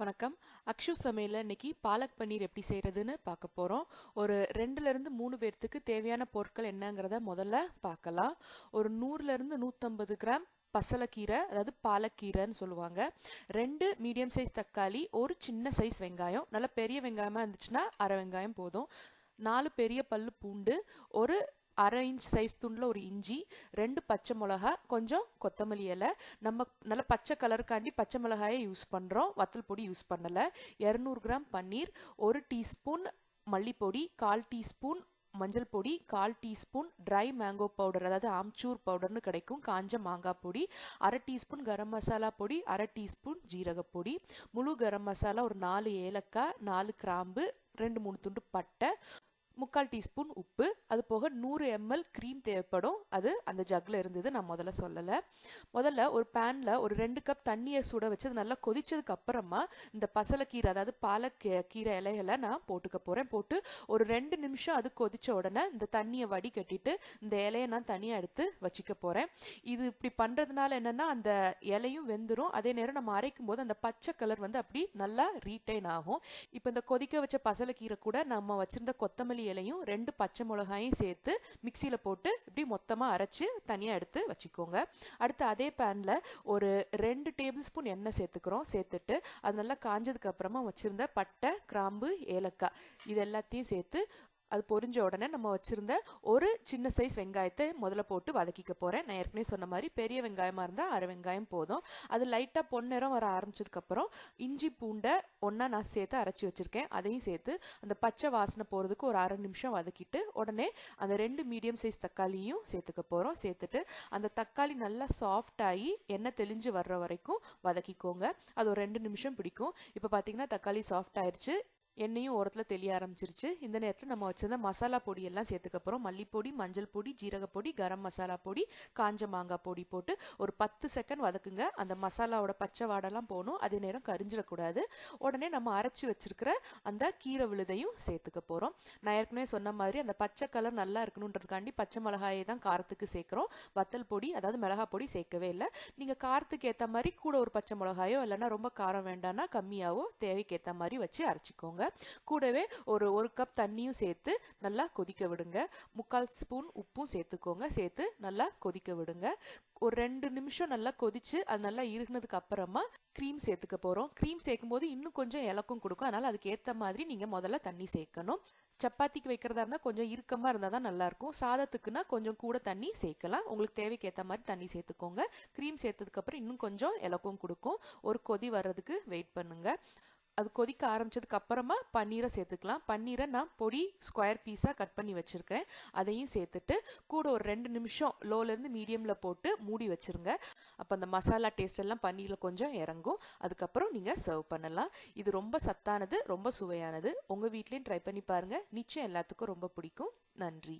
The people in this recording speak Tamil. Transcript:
வணக்கம். அக்ஷு சமையலில் இன்னைக்கு பாலக் பன்னீர் எப்படி செய்கிறதுன்னு பார்க்க போகிறோம் ஒரு ரெண்டுலேருந்து மூணு பேர்த்துக்கு தேவையான பொருட்கள் என்னங்கிறத முதல்ல பார்க்கலாம். ஒரு நூறுலேருந்து நூற்றம்பது கிராம் பசலக்கீரை அதாவது பாலக்கீரைன்னு சொல்லுவாங்க. ரெண்டு மீடியம் சைஸ் தக்காளி ஒரு சின்ன சைஸ் வெங்காயம். நல்ல பெரிய வெங்காயமாக இருந்துச்சுன்னா அரை வெங்காயம் போதும். நாலு பெரிய பல்லு பூண்டு ஒரு அரை இன்ச் சைஸ் துண்டில் ஒரு இஞ்சி ரெண்டு பச்சை மிளகா கொஞ்சம் கொத்தமல்லி இலை. நம்ம நல்ல பச்சை கலருக்காண்டி பச்சை மிளகாயை யூஸ் பண்ணுறோம் வத்தல் பொடி யூஸ் பண்ணலை. இரநூறு கிராம் பன்னீர் ஒரு டீஸ்பூன் மல்லிப்பொடி கால் டீஸ்பூன் மஞ்சள் பொடி கால் டீஸ்பூன் ட்ரை மேங்கோ பவுடர் அதாவது ஆம்ச்சூர் பவுடர்னு கிடைக்கும். காஞ்ச மாங்காய் பொடி அரை டீஸ்பூன் கரம் மசாலா பொடி அரை டீஸ்பூன் ஜீரகப்பொடி முழு கரம் மசாலா ஒரு நாலு ஏலக்காய் நாலு கிராம்பு ரெண்டு மூணு துண்டு பட்டை முக்கால் டீஸ்பூன் உப்பு. அது போக நூறு எம்எல் க்ரீம் தேவைப்படும். அது அந்த ஜக்கில் இருந்தது நான் முதல்ல சொல்லலை. முதல்ல ஒரு பேனில் ஒரு ரெண்டு கப் தண்ணியை சுட வச்சு அது நல்லா கொதிச்சதுக்கு அப்புறமா இந்த பசலைக்கீரை அதாவது பாலக் கீரை இலைகளை நான் போட்டுக்க போகிறேன் போட்டு ஒரு ரெண்டு நிமிஷம் அது கொதிச்ச உடனே இந்த தண்ணியை வடி கட்டிட்டு இந்த இலையை நான் தனியாக எடுத்து வச்சுக்க போகிறேன் இது இப்படி பண்ணுறதுனால என்னென்னா அந்த இலையும் வெந்துடும் அதே நேரம் நம்ம அரைக்கும் போது அந்த பச்சை கலர் வந்து அப்படி நல்லா ரீட்டைன் ஆகும். இப்போ இந்த கொதிக்க வச்ச பசலைக்கீரை கூட நம்ம வச்சிருந்த கொத்தமல்லி இலையும் ரெண்டு பச்சை மிளகாயும் சேர்த்து மிக்சியில் போட்டு இப்படி மொத்தமாக அரைச்சி தனியாக எடுத்து வச்சுக்கோங்க. அடுத்து அதே பேனில் ஒரு ரெண்டு டேபிள் ஸ்பூன் எண்ணெய் சேர்த்துக்கிறோம். சேர்த்துட்டு அது நல்லா காஞ்சதுக்கு அப்புறமா வச்சுருந்த பட்டை கிராம்பு ஏலக்காய் இது எல்லாத்தையும் சேர்த்து அது பொரிஞ்ச உடனே நம்ம வச்சுருந்த ஒரு சின்ன சைஸ் வெங்காயத்தை முதல்ல போட்டு வதக்கிக்க போகிறேன் நான் ஏற்கனவே சொன்ன மாதிரி பெரிய வெங்காயமாக இருந்தால் அரை வெங்காயம் போதும். அது லைட்டாக பொன்னிறம் வர ஆரம்பிச்சதுக்கப்புறம் இஞ்சி பூண்டை ஒன்றா நான் சேர்த்து அரைச்சி வச்சுருக்கேன். அதையும் சேர்த்து அந்த பச்சை வாசனை போகிறதுக்கு ஒரு அரை நிமிஷம் வதக்கிட்டு உடனே அந்த ரெண்டு மீடியம் சைஸ் தக்காளியும் சேர்த்துக்க போகிறோம் சேர்த்துட்டு அந்த தக்காளி நல்லா சாஃப்ட் ஆகி எண்ணெய் தெளிஞ்சு வர்ற வரைக்கும் வதக்கிக்கோங்க. அது ஒரு ரெண்டு நிமிஷம் பிடிக்கும். இப்போ பார்த்தீங்கன்னா தக்காளி சாஃப்ட் ஆயிடுச்சு எண்ணெயும் ஓரத்தில் தெளிய ஆரம்பிச்சிருச்சு. இந்த நேரத்தில் நம்ம வச்சிருந்த மசாலா பொடி எல்லாம் சேர்த்துக்க போகிறோம் மல்லிப்பொடி மஞ்சள் பொடி ஜீரகப்பொடி கரம் மசாலா பொடி காஞ்ச மாங்காய் பொடி போட்டு ஒரு பத்து செகண்ட் வதக்குங்க. அந்த மசாலாவோட பச்சை வாடெல்லாம் போகணும். அதே நேரம் கரிஞ்சிடக்கூடாது. உடனே நம்ம அரைச்சி வச்சிருக்கிற அந்த கீரை விழுதையும் சேர்த்துக்க போகிறோம் நான் ஏற்கனவே சொன்ன மாதிரி அந்த பச்சை கலர் நல்லா இருக்கணுன்றதுக்காண்டி பச்சை மிளகாயை தான் காரத்துக்கு சேர்க்குறோம். வத்தல் பொடி அதாவது மிளகா பொடி சேர்க்கவே இல்லை. நீங்கள் காரத்துக்கு ஏற்ற மாதிரி கூட ஒரு பச்சை மிளகாயோ இல்லைன்னா ரொம்ப காரம் வேண்டாம்னா கம்மியாகவோ தேவைக்கு ஏற்ற மாதிரி வச்சு அரைச்சிக்கோங்க. கூடவே ஒரு ஒரு கப் தண்ணியும் சேர்த்து நல்லா கொதிக்க விடுங்க. முக்கால் ஸ்பூன் உப்பும் சேர்த்துக்கோங்க. சேர்த்து நல்லா கொதிக்க விடுங்க. ஒரு ரெண்டு நிமிஷம் நல்லா கொதிச்சு அது நல்லா இருகினதுக்கு அப்புறமா க்ரீம் சேர்த்துக்க போகிறோம் க்ரீம் சேர்க்கும் போது இன்னும் கொஞ்சம் இலக்கும் கொடுக்கும். அதனால் அதுக்கு ஏற்ற மாதிரி நீங்கள் முதல்ல தண்ணி சேர்க்கணும். சப்பாத்திக்கு வைக்கிறதா இருந்தால் கொஞ்சம் இறுக்கமாக இருந்தால் தான் நல்லாயிருக்கும் சாதத்துக்குன்னா கொஞ்சம் கூட தண்ணி சேர்க்கலாம். உங்களுக்கு தேவைக்கு ஏற்ற மாதிரி தண்ணி சேர்த்துக்கோங்க. க்ரீம் சேர்த்ததுக்கப்புறம் இன்னும் கொஞ்சம் இலக்கும் கொடுக்கும். ஒரு கொதி வர்றதுக்கு வெயிட் பண்ணுங்கள் அது கொதிக்க ஆரம்பித்ததுக்கு அப்புறமா பன்னீரை சேர்த்துக்கலாம். பன்னீரை நான் பொடி ஸ்கொயர் பீஸாக கட் பண்ணி வச்சுருக்கேன் அதையும் சேர்த்துட்டு கூட ஒரு ரெண்டு நிமிஷம் லோலேருந்து மீடியமில் போட்டு மூடி வச்சுருங்க. அப்போ அந்த மசாலா டேஸ்ட் எல்லாம் பன்னீரில் கொஞ்சம் இறங்கும். அதுக்கப்புறம் நீங்கள் சர்வ் பண்ணலாம். இது ரொம்ப சத்தானது ரொம்ப சுவையானது. உங்கள் வீட்லேயும் ட்ரை பண்ணி பாருங்கள் நிச்சயம் எல்லாத்துக்கும் ரொம்ப பிடிக்கும். நன்றி.